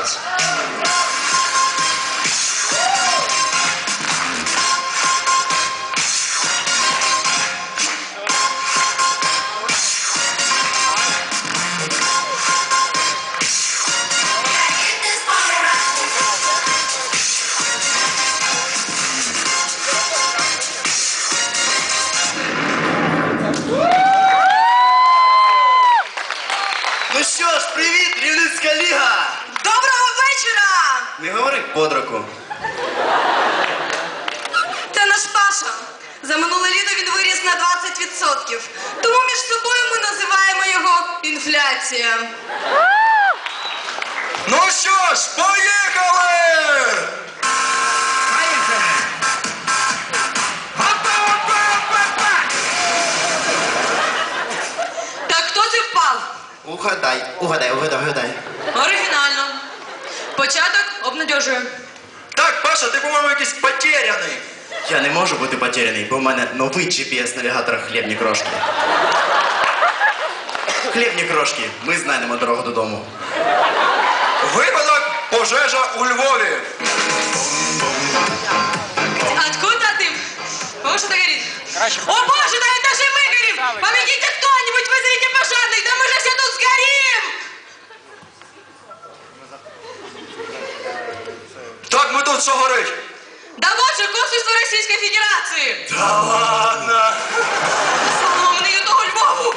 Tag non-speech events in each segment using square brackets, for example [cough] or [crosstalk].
Макс. Подраку. Це наш Паша. За минуле літо він виріс на 20%. Тому між собою ми називаємо його інфляція. Ну що ж, поїхали! Так хто це впав? Угадай, угадай, угадай, угадай. Оригінально. Початок обнадьожує. Так, Паша, ти, по-моєму, якийсь потеряний. Я не можу бути потеряний, бо в мене новий GPS-навігатор хлібні крошки. Хлібні крошки, ми знайдемо дорогу додому. Випадок пожежа у Львові. Откуда ты? О, что-то горит. О боже, да это же Федерации! Та ладно. Слава мене до того Львову!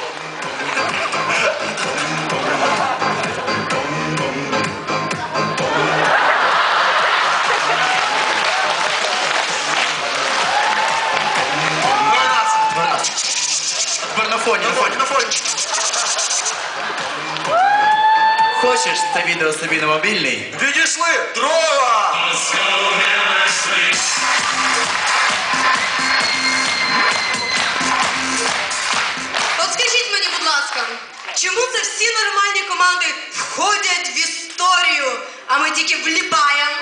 Тепер на фоні, на фоні. На фоні. Хочеш це відео собі на мобільний? Відійшли! Дрова! От скажіть мені, будь ласка, чому це всі нормальні команди входять в історію, а ми тільки вліпаємо,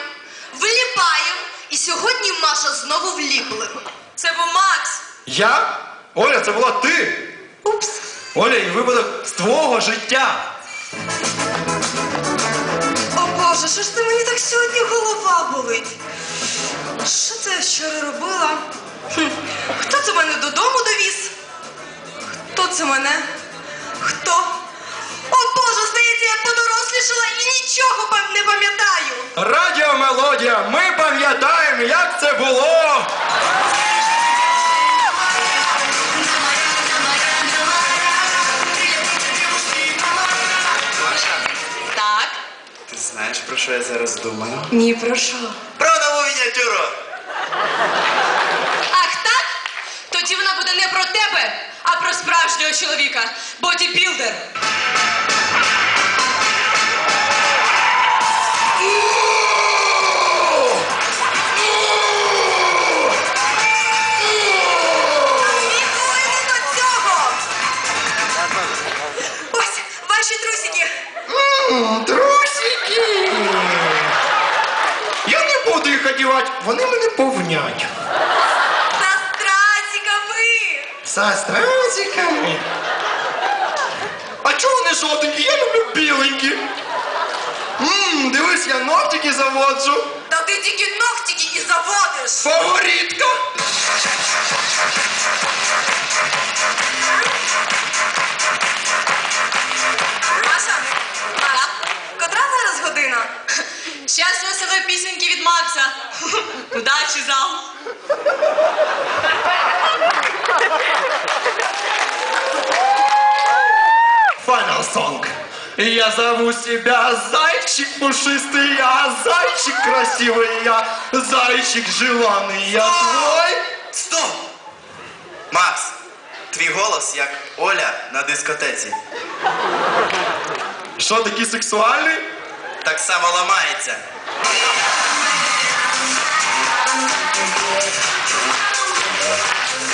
вліпаємо, і сьогодні Маша знову вліплена. Це був Макс. Я? Оля, це була ти! Упс. Оля, і випадок з твого життя. О Боже, що ж це мені так сьогодні голова болить? Що це я вчора робила? Хм. Хто це мене додому довіз? Хто це мене? Хто? О Боже, здається, я подорослішала і нічого не пам'ятаю. Радіомелодія, ми пам'ятаємо, як це було. Так. Ти знаєш, про що я зараз думаю? Ні, про що? Про нову мініатюру! Ах так? Тоді вона буде не про тебе, а про справжнього чоловіка. Бодібілдер. Одягати, вони мене повнять. Та стразиками. Со стразиками. А чого вони жовтенькі? Я люблю біленькі. Ммм, дивись, я ногтики заводжу. Та ти тільки ногтики і заводиш. Фаворитка. веселої пісеньки від Макса. Удачі [laughs] зал. Final song. Я зову себя зайчик пушистый, я зайчик красивый, я зайчик желанный, я твой. Стоп! Макс, твій голос як Оля на дискотеці. Що такий сексуальний? Так само ламається.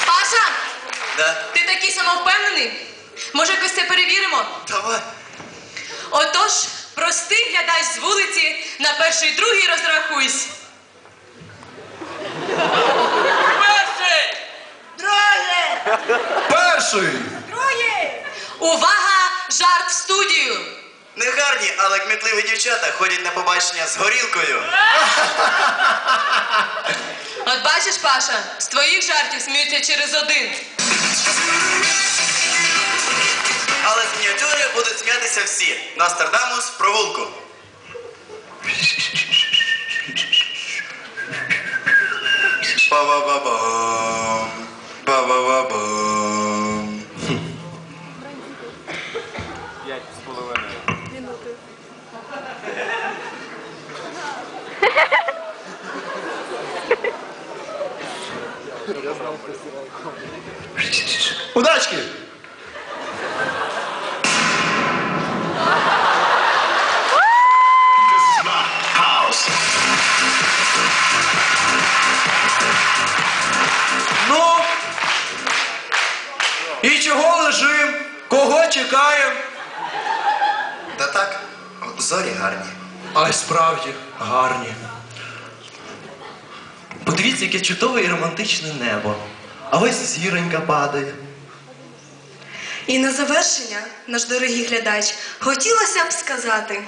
Паша, Да? ти такий самовпевнений? Може, якось це перевіримо? Давай. Отож, простий глядач з вулиці на перший другий розрахуйсь. Перший! Перший. Троє! Увага! Жарт в студію! Не гарні, але кмітливі дівчата ходять на побачення з горілкою. [laughs] От бачиш, Паша, з твоїх жартів сміються через один. Але з мініатюри будуть сміятися всі. Нострадамус в провулку. Ба-ба-ба-бам. Ба-ба-ба-бам. Удачки! Ну, і чого лежим? Кого чекаємо? Зорі гарні. А й справді гарні. Подивіться, яке чудове і романтичне небо. А ось зіронька падає. І на завершення, наш дорогий глядач, хотілося б сказати.